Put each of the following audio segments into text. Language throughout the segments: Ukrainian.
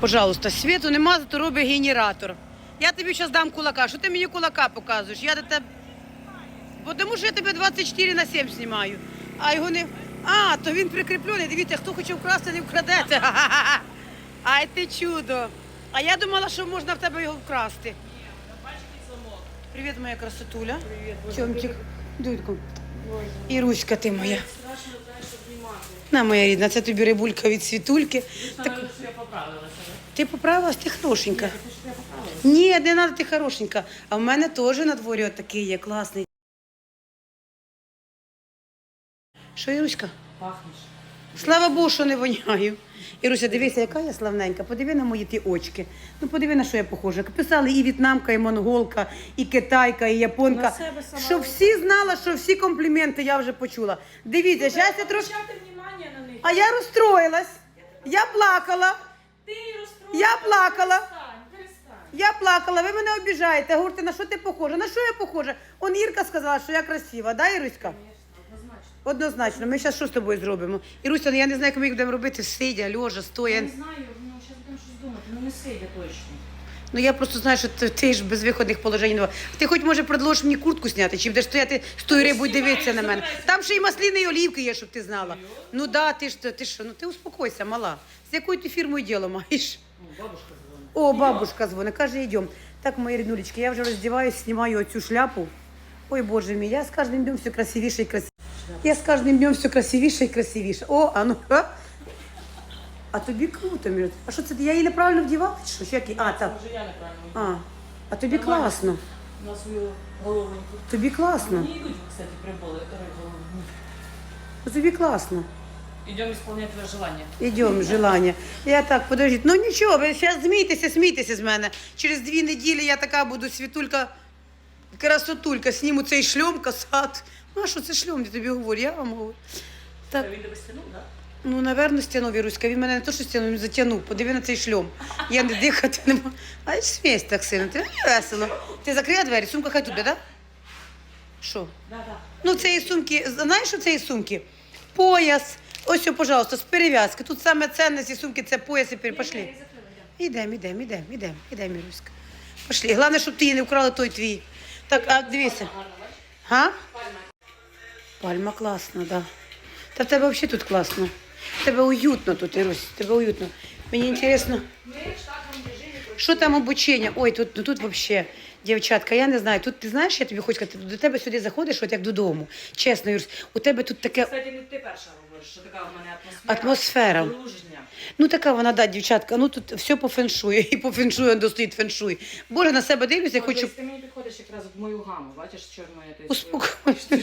Пожалуйста, світу нема, зато робить генератор. Я тобі зараз дам кулака. Що ти мені кулака показуєш? Я до тебе. Бо Тому що я тебе 24 на 7 знімаю. А його не. А, то він прикріплений. Дивіться, хто хоче вкрасти, не вкрадете. Ай ти чудо. А я думала, що можна в тебе його вкрасти. Привіт, моя красотуля. Тьомчик. Дудьку. Іруська ти моя. На, моя рідна, це тобі рибулька від світульки. Так... Я поправилася. Ти поправилась, ти хорошенька. Ні, не треба, ти хорошенька. А в мене теж на дворі отакий є, класний. Що, Іруська? Пахнеш. Слава Богу, що не воняю. Іруся, дивися, яка я славненька. Подиви на мої ті очки. Ну подиви, на що я похожа. Писали і в'єтнамка, і монголка, і китайка, і японка. Щоб всі знала, що всі компліменти я вже почула. Дивіться, зараз я трошки. На них. А я розстроїлась. Я плакала. Ти. Я плакала. Я плакала, ви мене обіжаєте. Говорите, на що ти похожа? На що я похожа? Он Ірка сказала, що я красива, да, Іруська? Однозначно. Однозначно. Ми зараз що з тобою зробимо? Іруся, ну я не знаю, як ми їх будемо робити, сидя, льожа, стоя. Я не знаю, ну, зараз будемо щось думати. Ну, не сидя точно. Ну я просто знаю, що ти, ти ж без виходних положень. не Ти хоч може предложиш мені куртку зняти, чи будеш стояти з тою рибою знімай, дивитися на мене. забирайся. Там ще й масліни і олівки є, щоб ти знала. Ну да, ти ж ти що? Ну ти успокойся, мала. З якою ти фірмою діло маєш? Ну, бабушка дзвонить. О, бабушка дзвонить, каже, йдемо. Так, мої ріднулечки, я вже роздіваюсь, знімаю оцю шляпу. Ой, боже мій, я з кожним днем все красивіше і красивіше. Я з кожним днем все красивіше і красивіше. О, а ну. А, а тобі круто, Мір. А що це? Я її неправильно вдівала? чи Що? Її- А, так. я неправильно. А, а тобі Нормально. класно. На свою головоньку. Тобі класно. Мені йдуть, кстати, приболи. голову. Ну, Тобі класно. Идем исполнять твое желание. Ідемо, желання. Я так, подождіть. Ну нічого, ви зараз змійтеся, смійтеся з мене. Через дві неділі я така буду світулька, красотулька, сніму цей шльом, касат. Ну, а що це шльом, я тобі говорю, я вам говорю. Так, Він тебе стянув, так? ну, напевно, стягнув Віруська. Він мене не то, що стягнув, він затягнув. Подиви на цей шльом. Я не дихати не можу. А смієш так сильно. Ти мені весело. Ти закрила двері, сумка хай тут, так? Да? Що? Да, да. Ну, цієї сумки, знаєш, що цієї сумки? Пояс. Ось, о, пожалуйста, з перев'язки. Тут саме ценне ці сумки, це пояс і пер- Пошли. Ідемо, ідемо, ідемо, ідемо, ідемо, Міруська. Пошли. Головне, щоб ти її не вкрали той твій. Так, а дивися. Га? Пальма класна, да. Та в тебе взагалі тут класно. В тебе уютно тут, Ірусь, в тебе уютно. Мені інтересно. Що там обучення? Ой, тут, ну, тут взагалі, дівчатка, я не знаю. Тут ти знаєш, я тобі хочу сказати, до тебе сюди заходиш, от як додому. Чесно, Юрсь, у тебе тут таке. Кстати, не ти перша говориш, що така в мене атмосфера. Атмосфера. Дружня. Ну така вона, да, дівчатка. Ну тут все по феншую, і по феншую достоїть феншуй. Боже, на себе дивлюся, я хочу. Ти мені підходиш якраз в мою гаму, бачиш, чорною ти Успокойся.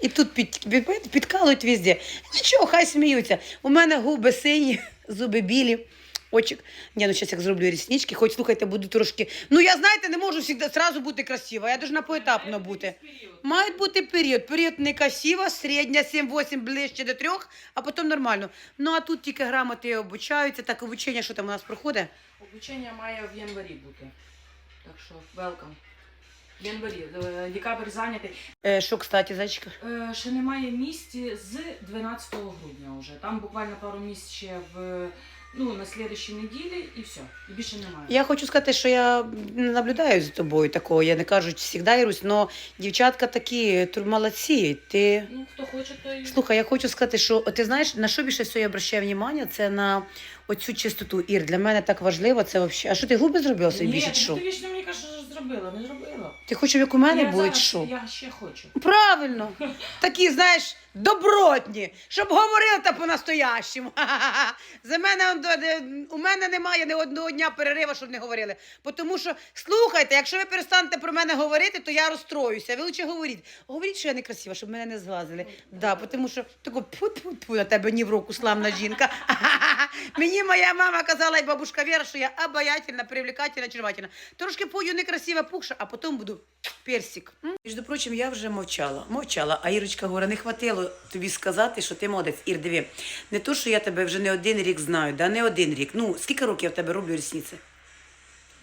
І тут під, під, підкалують везде. Нічого, хай сміються. У мене губи сині, зуби білі. Очік. Ні, ну зараз як зроблю ріснички, хоч слухайте, буду трошки. Ну я знаєте, не можу завжди зразу бути красива. Я должна поетапно бути. Мають бути період. Період не красива, середня 7-8 ближче до трьох, а потім нормально. Ну а тут тільки грамоти обучаються. Так, обучення, що там у нас проходить? Обучення має в январі бути. Так що, welcome. Январі. Е, Декабрь зайнятий. Е, що, кстати, зайчика? Е, Ще немає місць з 12 грудня вже. Там буквально пару місць ще в ну, на слідчій неділі і все. І більше немає. Я хочу сказати, що я не наблюдаю за тобою такого. Я не кажу завжди, Ірусь, але дівчатка такі тур- молодці. Ти Ну, хто хоче, то і... слухай, я хочу сказати, що ти знаєш, на що більше всього я обращаю увагу, це на оцю чистоту. Ір, для мене так важливо, це взагалі. А що ти губи зробила собі Ні, більше? Що? ти вічно мені кажеш, що зробила, не зробила. Ти хочеш, як у мене я буде, зараз, що? Я ще хочу. Правильно. Такі, знаєш, добротні, щоб говорили та по-настоящему. За мене у мене немає ні одного дня перерива, щоб не говорили. Тому що, слухайте, якщо ви перестанете про мене говорити, то я розстроюся. Ви лучше говоріть. Говоріть, що я не красива, щоб мене не зглазили. Да, тому що тако пу-пу-пу на тебе ні в року славна жінка. Мені моя мама казала і бабушка Вера, що я обаятельна, привлекательна, очаровательна. Трошки пою некрасива пухша, а потім буду персик. М? Між прочим, я вже мовчала. Мовчала. А Ірочка говорить, не хватило тобі сказати, що ти молодець. Ір, диви, не то, що я тебе вже не один рік знаю, да, не один рік. Ну, скільки років я в тебе роблю рісниці?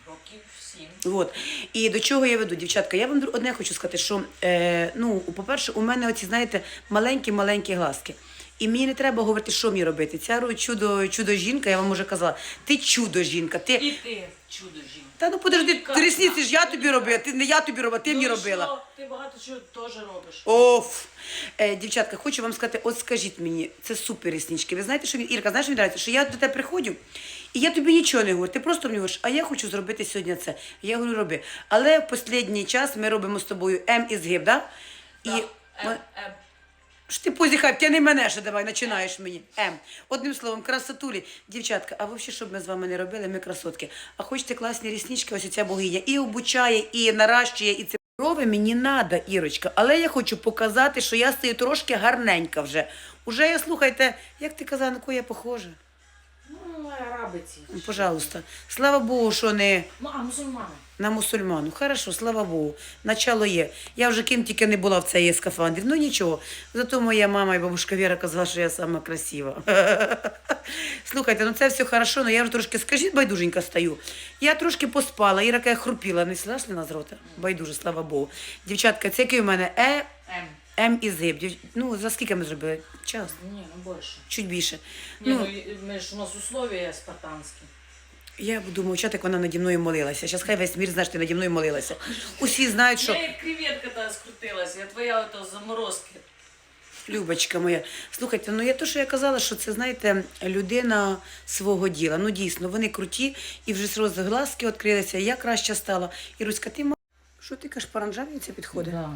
Років сім. От. І до чого я веду, дівчатка? Я вам одне хочу сказати, що, е, ну, по-перше, у мене оці, знаєте, маленькі-маленькі глазки. І мені не треба говорити, що мені робити. Ця чудо, чудо жінка, я вам вже казала, ти чудо жінка. Ти... І ти чудо жінка. Та ну подожди, Яка рісниці ж я тобі робила, ти не я тобі робила, ти Ну мені і робила. що? Ти багато чого теж робиш. Оф. Е, дівчатка, хочу вам сказати, от скажіть мені, це супер ріснички. Ви знаєте, що він, Ірка, знаєш, що мені нравиться? Що я до тебе приходжу, і я тобі нічого не говорю. Ти просто мені говориш, а я хочу зробити сьогодні це. Я говорю, роби. Але в останній час ми робимо з тобою М і згиб, да? Так, ми- ем, ем. Ж ти позіхай, ти не мене ще давай, починаєш мені. М. Одним словом, красотулі. Дівчатка, а взагалі, що б ми з вами не робили, ми красотки. А хочете класні ріснички, ось ця богиня і обучає, і наращує, і це. Брови мені надо, Ірочка, але я хочу показати, що я стою трошки гарненька вже. Уже я слухайте, як ти казав, на кого я похожа? Арабиці. Ну, Пожалуйста. Слава Богу, що не Ну, а мусульмани. на мусульману. Хорошо, слава Богу. Начало є. Я вже ким тільки не була в цій скафандрі. Ну нічого. Зато моя мама і бабушка Віра казала, що я сама красива. Слухайте, ну це все хорошо, але я вже трошки, скажіть, байдуженька стою. Я трошки поспала, Іра каже, хрупіла, не сіла слина з рота. Байдуже, слава Богу. Дівчатка, це який у мене Е, М. М і зип. Ну, за скільки ми зробили? Час. Ні, ну більше. Чуть більше. Ні, Ну, ну, ми ж у нас условия спартанські. я буду мовчати, як вона наді мною молилася. Зараз хай весь мір знає, що ти наді мною молилася. Усі знають, що. Я як креветка та скрутилася, я твоя ото заморозки. Любочка моя, слухайте, ну я то, що я казала, що це, знаєте, людина свого діла. Ну дійсно, вони круті, і вже зразу глазки відкрилися, я краще стала. Іруська, ти ма... Що ти кажеш, паранжавниця підходить? Да.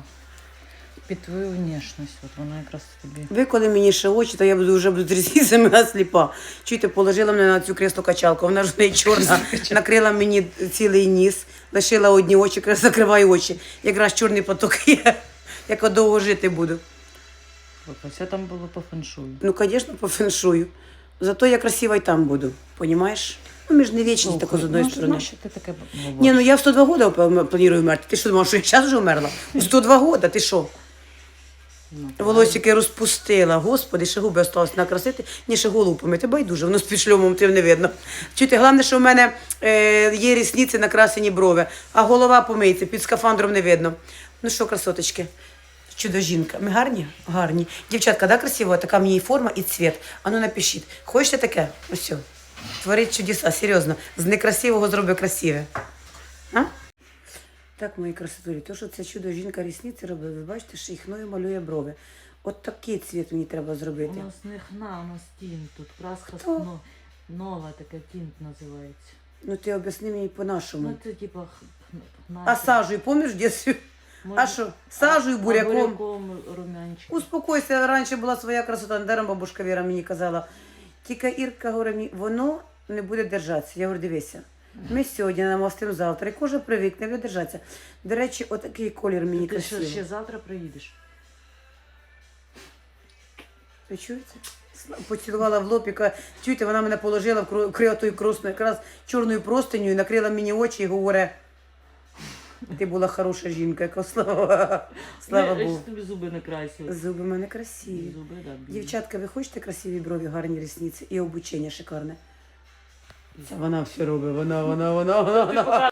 Під твою внешність, от вона якраз тобі. Ви коли мені ще очі, то я буду вже буду трясітися, сліпа. Чуєте, положила мене на цю кресло качалку, вона ж не чорна, накрила мені цілий ніс, лишила одні очі, закриваю очі. Якраз чорний поток є, як довго жити буду. Все там було по феншую. Ну, звісно, по феншую. Зато я красива і там буду. Понімаєш? Ну, ми ж не вічні тако з одної сторони. Що ти таке Ні, ну я в 102 года пл- планую вмерти. Ти що думав, що я зараз вже вмерла? У 102 года, ти що? Волосики розпустила. Господи, ще губи осталось накрасити. Ні, ще голову помити. Байдуже, воно з під шльомом тим не видно. Чуєте, головне, що в мене е, є рісниці накрасені брови, а голова помиється, під скафандром не видно. Ну що, красоточки? Чудо жінка. Ми гарні? Гарні. Дівчатка, да, красиво? Така мені форма, і цвіт. Ану напишіть. Хочете таке? Ось. Творить чудеса, серйозно. З некрасивого зроби красиве. А? Так, мої красотулі, то, що це чудо жінка рісниці робить, ви бачите, що мною малює брови. От такий цвіт мені треба зробити. У нас не хна, у нас тінт. Тут краска Хто? но- нова така тінт називається. Ну ти об'ясни мені по-нашому. Ну це типа х- х- хна. А сажею, в дитинстві? Може, А що, сажею, а буряком? буряком. Успокойся, раніше була своя красота, недаром бабушка Віра мені казала. Тільки Ірка говорить, мені, воно не буде держатися. Я говорю, дивися. Ми сьогодні намастимо завтра, і кожа привикне буде держатися. До речі, отакий колір мені Ти що, красивий. ще завтра приїдеш? Ви чуєте? Поцілувала в лоб, яка чуєте, вона мене положила в кру- кросну, якраз чорною простиню, і накрила мені очі і говорить, ти була хороша жінка, яка слава, слава Я, Богу. тобі зуби накрасила. Зуби в мене красиві. Зуби, да, білі. Дівчатка, ви хочете красиві брові, гарні рісниці і обучення шикарне? Це вона все робить, вона, вона, вона, вона, вона.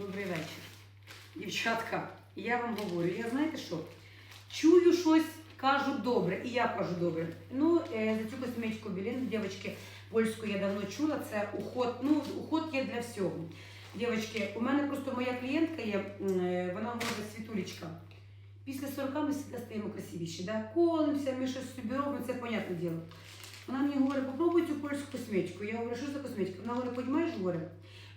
Добрий вечір. Дівчатка, я вам говорю, я знаєте що? Чую щось кажуть добре, і я кажу добре. Ну, е, за цю косметику Білін, дівчатки, польську я давно чула, це уход, ну, уход є для всього. Дівчатки, у мене просто моя клієнтка є, е, вона говорить, Світулечка, після 40 ми завжди стаємо красивіші, да? колимося, ми щось собі робимо, це понятне діло. Вона мені говорить, попробуй цю польську косметику. Я говорю, що за косметика? Вона говорить, розумієш, говорить,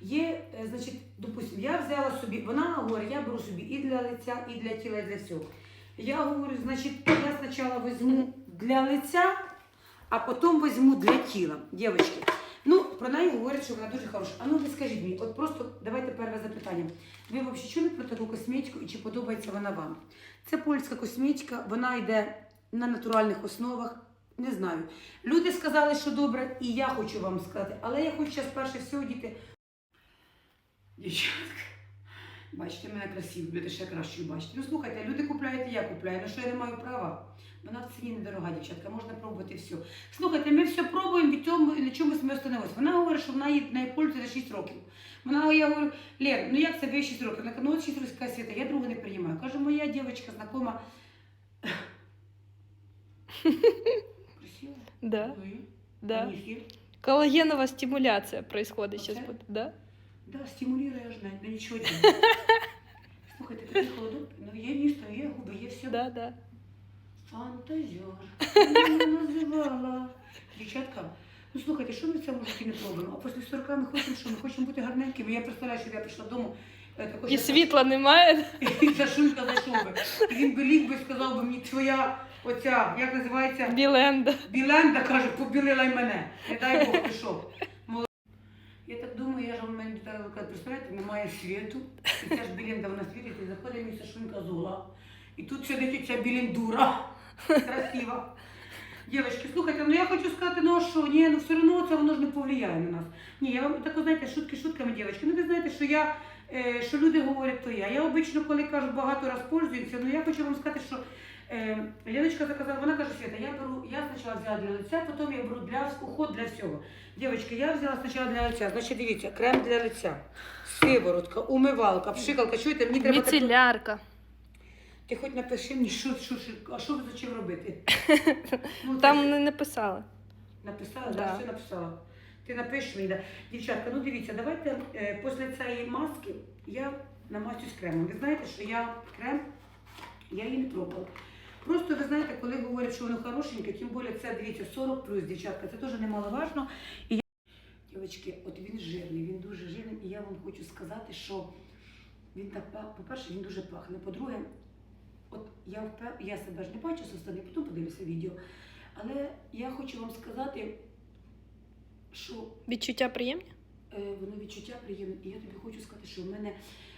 є, е, значить, допустим, я взяла собі, вона говорить, я беру собі і для лиця, і для тіла, і для всього. Я говорю, значить, я спочатку візьму для лиця, а потім візьму для тіла. Дівчатки, ну, про неї говорять, що вона дуже хороша. А ну ви скажіть мені, от просто давайте перше запитання. Ви взагалі чули про таку косметику і чи подобається вона вам? Це польська косметика, вона йде на натуральних основах. Не знаю. Люди сказали, що добре, і я хочу вам сказати, але я хочу зараз перше всього діти. Дівчатка, бачите, мене красиво, люди ще краще бачите. Ну слухайте, люди купляють, і я купляю, на що я не маю права. Вона в ціні недорога, дівчатка, можна пробувати все. Слухайте, ми все пробуємо, від цього на чомусь ми остановилися. Вона говорить, що вона її нею пользується 6 років. Вона, я говорю, Лер, ну як це ви 6 років? Вона каже, ну от 6 років каже, Світа, я другу не приймаю. Кажу, моя дівчинка знакома. Красиво? Да, Ну, да. Ніжки? Коллагеновая стимуляция происходит сейчас да? Да, стимулируешь, знать, но ничего не Слухайте, такий холодок, ну є місто, є губи, є все. Да, да. Фантазер. Мене називала. Дівчатка, ну слухайте, що ми цьому житті не пробуємо? А після 40 ми хочемо, що ми хочемо бути гарненькими. Я представляю, що я прийшла додому. е, І я- світла немає. І Сашунька зайшов би. І він би ліг би сказав би мені, твоя оця, як називається? Біленда. Біленда каже, побілила й мене. Не дай Бог пішов. Я в дитина така, представляєте, немає світу. І ця ж Біленда вона світить, і заходить мій Сашунька з угла. І тут сидить ця Білендура. Красива. Дівчатки, слухайте, ну я хочу сказати, ну а що, ні, ну все одно це воно ж не повлияє на нас. Ні, я вам так, знаєте, шутки шутками, дівчатки. Ну ви знаєте, що я, е, що люди говорять, то я. Я обично, коли кажу, багато раз пользуюся, ну я хочу вам сказати, що е, Леночка заказала, вона каже, Света, я беру, я спочатку взяла для лиця, потім я беру для уход для всього. Дівчатки, я взяла спочатку для лиця. Значить, дивіться, крем для лиця, сиворотка, умивалка, пшикалка. Чуєте, мені треба... таку- Міцелярка. Ти хоч напиши мені, що, що, що, а що ви за чим робити? Ну, Там не написали. Написала, да. Да. все написала. Ти напишеш мені, да. Дівчатка, ну дивіться, давайте е, після цієї маски я намастюсь кремом. Ви знаєте, що я крем, я її не пробувала. Просто ви знаєте, коли говорять, що воно хорошеньке, тим більше це дивіться 40 плюс, дівчатка, це теж немаловажно. І я... Дівчатки, от він жирний, він дуже жирний, і я вам хочу сказати, що він так по-перше, він дуже пахне. По-друге, от я впев... я себе ж не бачу со сторони, потім подивлюся відео. Але я хочу вам сказати, що Відчуття приємні? е, воно відчуття приємне. І я тобі хочу сказати, що в мене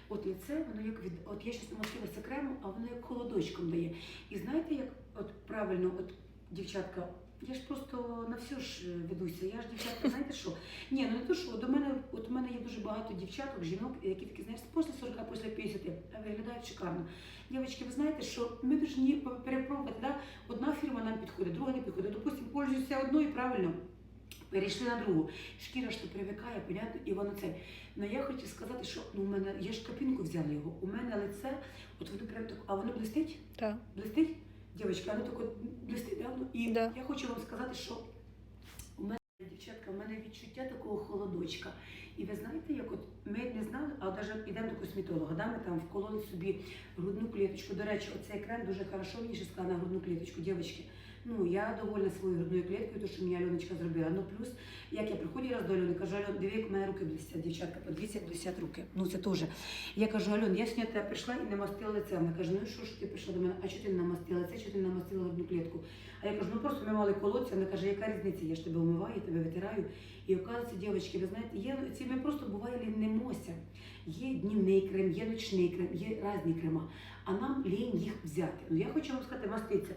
от лице, воно як від. От я щось намастилася кремом, а воно як холодочком дає. І знаєте, як от правильно, от дівчатка, я ж просто на все ж е, ведуся. Я ж дівчатка, знаєте що? Ні, ну не то, що до мене, от у мене є дуже багато дівчаток, жінок, які такі, знаєш, після 40, після 50, а виглядають шикарно. Дівчатки, ви знаєте, що ми повинні перепробувати, да? одна фірма нам підходить, друга не підходить. Допустимо, пользуюся одною правильно. Перейшли на другу. Шкіра ж то привикає, понятно, і воно це. Ну я хочу сказати, що ну, у мене, я ж капінку взяла його, у мене лице, от воно прям так, а воно блистить? Так. Блистить? Дівчатка, воно так от блистить, да? Ну, І Да. я хочу вам сказати, що у мене, дівчатка, у мене відчуття такого холодочка. І ви знаєте, як от ми не знали, а навіть йдемо до косметолога, да? ми там вкололи собі грудну кліточку. До речі, оцей крем дуже хорошо мені ще сказала на грудну кліточку, дівчатки. Ну, я довольна своєю грудною кліткою, то, що мені Альоночка зробила. Ну, плюс, як я приходжу раз до Альони, кажу, Альон, диви, як мене руки блістять, дівчатка, подивіться, як блістять руки. Ну, це теж. Я кажу, Альон, я сьогодні тебе прийшла і не мастила лице. Вона каже, ну і що ж ти прийшла до мене? А чого ти не намастила лице, чого ти не намастила грудну клітку? А я кажу, ну просто ми мали колодця. Вона каже, яка різниця? Я ж тебе умиваю, я тебе витираю. І оказується, дівчатки, ви знаєте, є ці ми просто буває лінемося. Є днівний крем, є ночний крем, є різні крема. А нам лінь їх взяти. Ну я хочу вам сказати, маститься.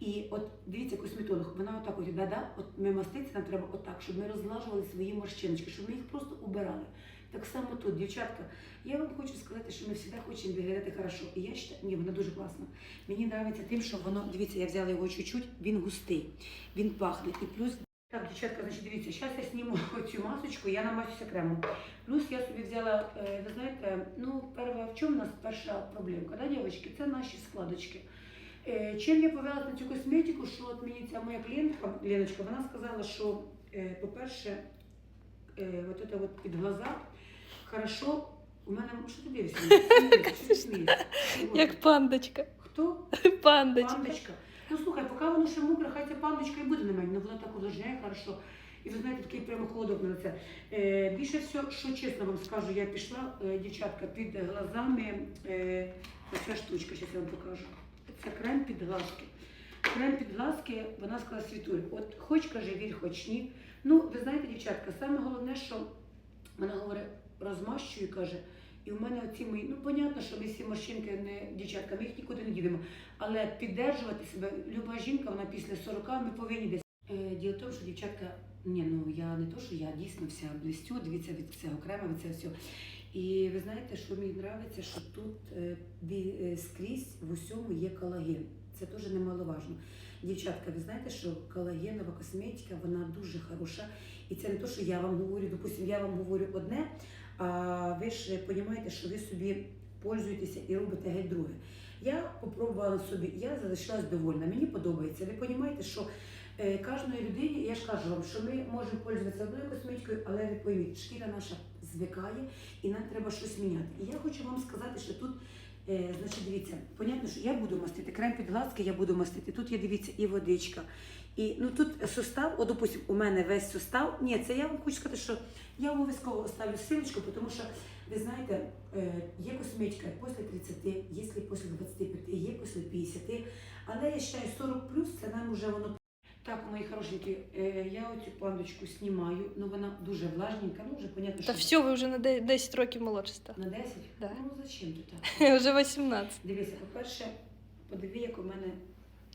І от дивіться, косметолог, вона отак от іде, да? от ми маститься, нам треба отак, щоб ми розлажували свої морщиночки, щоб ми їх просто убирали. Так само тут, дівчатка, я вам хочу сказати, що ми завжди хочемо виглядати хорошо. І я вважаю, ні, вона дуже класна. Мені подобається тим, що воно, дивіться, я взяла його чуть-чуть, він густий, він пахне. І плюс, так, дівчатка, значить, дивіться, зараз я зніму цю масочку, я намасюся кремом. Плюс я собі взяла, е, ви знаєте, ну, перша, в чому у нас перша проблемка, да, дівчатки? Це наші складочки. Е, Чим я повелася на цю косметику, що от мені ця моя клієнтка, Леночка, вона сказала, що, е, по-перше, е, от это от під глаза, хорошо, у мене, що ти дивишся? Що? Як пандочка. Хто? Пандочка. Пандочка. Ну слухай, поки воно ще мокре, хай ця пандочка і буде на мене, ну воно так увлажняє хорошо. І ви знаєте, такий прямо холодок на це. Е, більше всього, що чесно вам скажу, я пішла, е, дівчатка, під глазами, е, оця штучка, зараз я вам покажу. Це крем під. Крем під глазки, вона сказала світуль. От хоч каже, вір, хоч ні. Ну, ви знаєте, дівчатка, саме головне, що вона говорить, розмащую, каже. І у мене оці мої, ну понятно, що ми всі морщинки не дівчатка, ми їх нікуди не дідемо. Але піддержувати себе, люба жінка, вона після 40, ми повинні десь. Е, діло в тому, що дівчатка, ні, ну я не то, що я дійсно вся блистю, дивіться від всього крема, від цього всього. І ви знаєте, що мені подобається, що тут е, е, скрізь в усьому є колаген. Це теж немаловажно. Дівчатка, ви знаєте, що колагенова косметика, вона дуже хороша. І це не то, що я вам говорю, допустимо, я вам говорю одне, а ви ж розумієте, що ви собі пользуєтеся і робите геть друге. Я попробувала собі, я залишилась довольна, мені подобається. Ви розумієте, що е, кожної людині, я ж кажу вам, що ми можемо пользуватися одною косметикою, але ви пойміть, шкіра наша звикає і нам треба щось міняти. І я хочу вам сказати, що тут, е, значить, дивіться, понятно, що я буду мастити крем під глазки, я буду мастити. Тут є, дивіться, і водичка. І ну тут состав, от, допустим, у мене весь состав. Ні, це я вам хочу сказати, що я обов'язково оставлю силочку, тому що ви знаєте, е, є косметика після 30, є після 25, є після 50, але я вважаю 40 плюс це нам вже воно. Так, мої хорошенькі, е, я оцю пандочку знімаю, ну вона дуже влажненька, ну вже понятно, Та все, ви вже на 10 років молодше стали. на 10? Да. Ну зачем ти так? Вже 18. Дивіться, по-перше, подиви, як у мене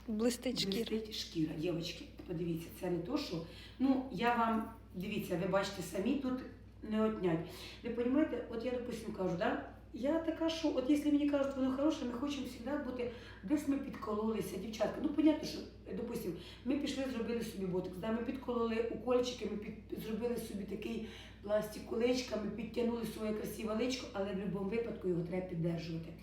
Блистить шкіра. блистить шкіра, дівчатки. Подивіться, це не то, що. Ну, я вам, дивіться, ви бачите самі тут не отнять. Ви розумієте, от я, допустим, кажу, да? Я така, що от якщо мені кажуть, воно хороше, ми хочемо завжди бути, десь ми підкололися, дівчатка. Ну, понятно, що, е, допустим, ми пішли, зробили собі ботокс, да? ми підкололи укольчики, ми під, зробили собі такий пластик куличка, ми підтягнули своє красиве личко, але в будь-якому випадку його треба піддержувати.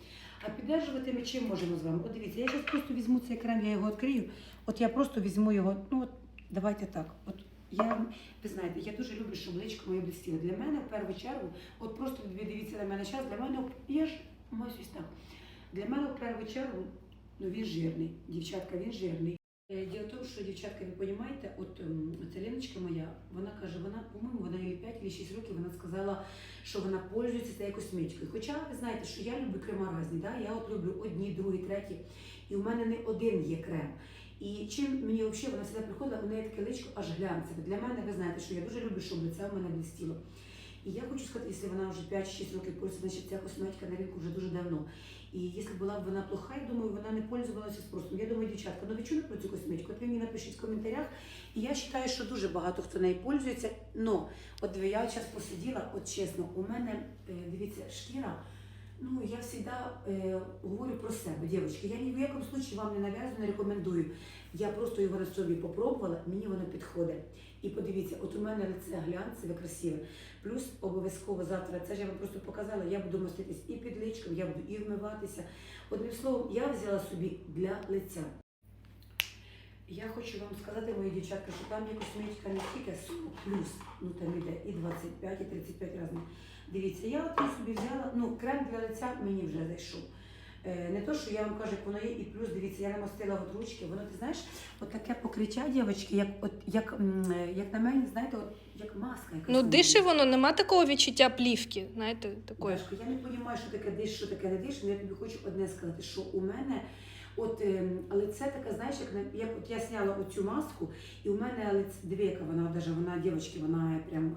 А піддержувати ми чим можемо з вами? От дивіться, я зараз просто візьму цей крем, я його відкрию. От я просто візьму його, ну от давайте так. От я, ви знаєте, я дуже люблю, щоб личко моє блистіло. Для мене в першу чергу, от просто дивіться на мене час, для мене я ж маю ось так. Для мене в першу чергу, ну він жирний, дівчатка, він жирний. Е, Діло в тому, що дівчатка, ви розумієте, от ем, ця Леночка моя, вона каже, вона, по-моєму, вона їй 5 чи 6 років, вона сказала, що вона пользується цією косметикою. Хоча ви знаєте, що я люблю крема різні, да? я от люблю одні, другі, треті, і у мене не один є крем. І чим мені взагалі вона сюди приходила, у неї таке личко аж глянцеве. Для мене, ви знаєте, що я дуже люблю, щоб лице у мене блистіло. І я хочу сказати, якщо вона вже 5-6 років пользується, значить ця косметика на ринку вже дуже давно. І якщо була б вона плоха, я думаю, вона не пользувалася спросом. Я думаю, дівчатка, ну ви чули про цю косметику? От ви мені напишіть в коментарях. І я вважаю, що дуже багато хто нею пользується. Но от я час посиділа, от чесно, у мене, е, дивіться, шкіра. Ну, я завжди е, говорю про себе, дівчатки. Я ні в якому случаї вам не нав'язую, не рекомендую. Я просто його на собі попробувала, мені воно підходить. І подивіться, от у мене лице глянцеве, красиве. Плюс обов'язково завтра, це ж я вам просто показала, я буду маститись і під личком, я буду і вмиватися. Одним словом, я взяла собі для лиця. Я хочу вам сказати, мої дівчатка, що там є косметика не тільки 40 плюс, ну там іде і 25, і 35 разів. Дивіться, я от я собі взяла, ну, крем для лиця мені вже зайшов. Е, не то, що я вам кажу, як воно є, і плюс, дивіться, я намастила от ручки, воно, ти знаєш, от таке покриття, дівчатки, як, от, як, е, як на мене, знаєте, от, як маска. якась Ну, дише воно, нема такого відчуття плівки, знаєте, такої. Дашко, я не розумію, що таке диш, що таке не диш, але я тобі хочу одне сказати, що у мене, от, ем, але це така, знаєш, як, як от я зняла оцю маску, і у мене лице, диви, яка вона, даже вона, дівчатки, вона прям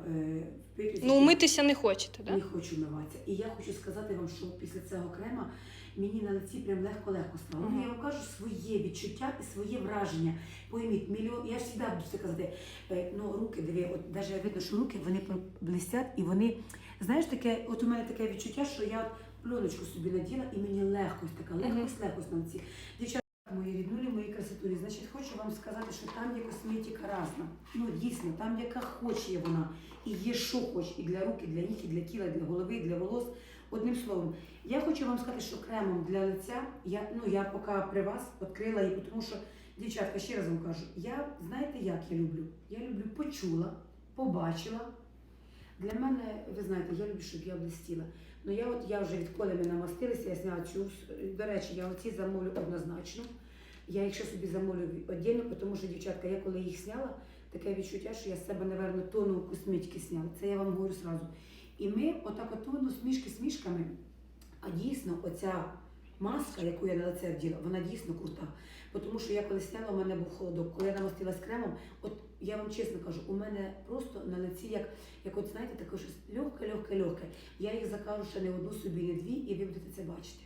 е. Ну, митися не хочете, Не так? хочу вмиватися. І я хочу сказати вам, що після цього крема мені на лиці прям легко-легко стало. Ну, Мгм. я вам кажу своє відчуття і своє враження. Пойміть, мільйон, я ж завжди буду це казати, е, ну руки, диви, от навіть видно, що руки вони блистять і вони, знаєш, таке, от у мене таке відчуття, що я от пленочку собі наділа і мені легкость така, легкость, легкость на лиці. Дівчата, Мої ріднулі, мої красотулі, значить, хочу вам сказати, що там є косметика разна. Ну, дійсно, там яка хоче вона. І є що хоче і для рук, і для ніг, і для тіла, і для голови, і для волос. Одним словом, я хочу вам сказати, що кремом для лиця я, ну, я поки при вас відкрила її, тому що, дівчатка, ще раз вам кажу, я знаєте, як я люблю? Я люблю почула, побачила. Для мене, ви знаєте, я люблю, щоб я блистіла. Ну я от я вже відколи ми намастилися, я зняла цю. До речі, я оці замовлю однозначно. Я їх ще собі замовлю віддільно, тому що, дівчатка, я коли їх зняла, таке відчуття, що я з себе, напевно, тонну косметики зняла. Це я вам говорю сразу. І ми отак от тонну смішки смішками, а дійсно оця маска, яку я на лице вділа, вона дійсно крута. Тому що я коли сняла, у мене був холодок. Коли я намастилась кремом, от я вам чесно кажу, у мене просто на лиці, як, як от знаєте, таке щось легке, легке, легке. Я їх закажу ще не одну собі, не дві, і ви будете це бачити.